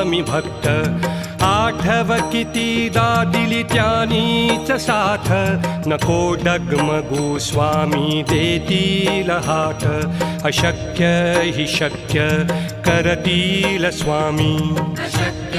स्वामी भक्त. आठव किती दादिली त्यानीच साथ. नको डगमगू स्वामी देतील हात अशक्य हि शक्य करतील स्वामी. अशक्य